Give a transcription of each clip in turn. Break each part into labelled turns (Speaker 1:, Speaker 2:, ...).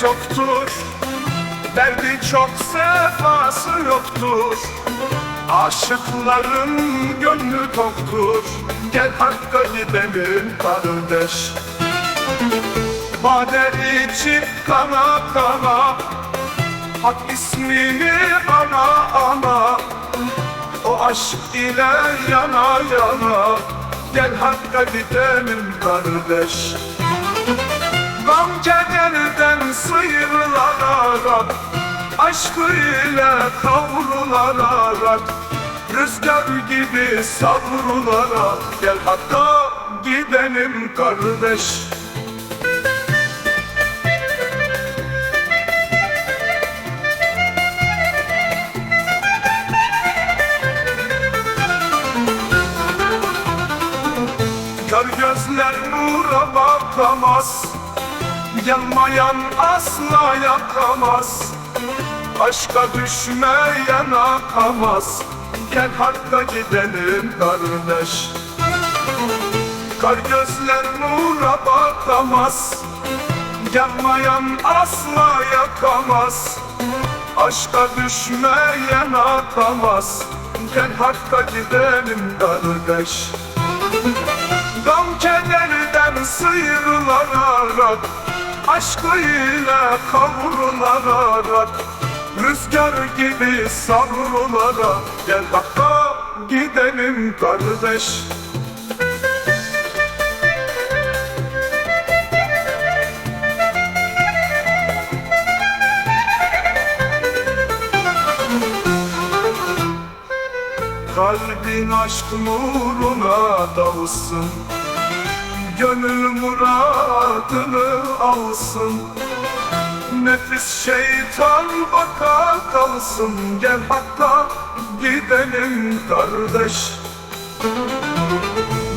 Speaker 1: çoktur. Derdi çok sefası yoktur. Aşıkların gönlü toktur Gel Hakk'a gidelim kardeş. Bade içi kana kana Hak ismini ana ana. O aşk ile yana yana Gel Hakk'a gidelim kardeş Gam kederden sıyrılarak Aşkıyla kavrularak Rüzgar gibi savrularak Gel Hakk'a gidelim kardeş. Kör gözler nura bakamaz Yanmayan asla yakamaz Aşka düşmeyen akamaz. Gel Hakk'a gidelim kardeş. Kar gözler nura bakamaz. Yanmayan asla yakamaz Aşka düşmeyen akamaz. Gel Hakk'a gidelim kardeş. Gam kederden sıyrılarak Aşkıyla kavrularak Rüzgar gibi savrularak Gel Hakk'a gidelim kardeş. Kalbin aşk nuruna dalsın Gönül muradını alsın. Nefis şeytan baka kalsın Gel hatta gidelim kardeş.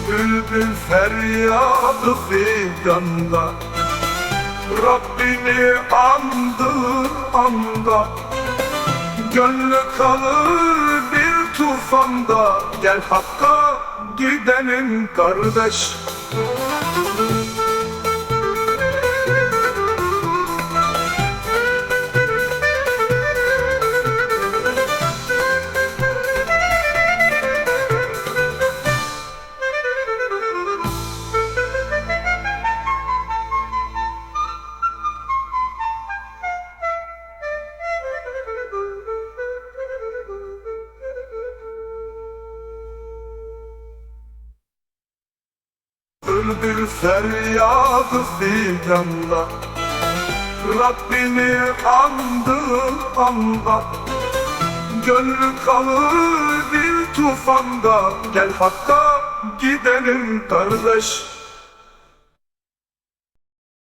Speaker 1: Bülbül feryadı fidanda Rabbini andığı anda. Gönlü kalır bir tufanda Gel Hakk'a gidelim kardeş Bülbül feryadı fidanda Rabbini andığı anda. Gönlü kalır bir tufanda. Gel Hakk'a gidelim kardeş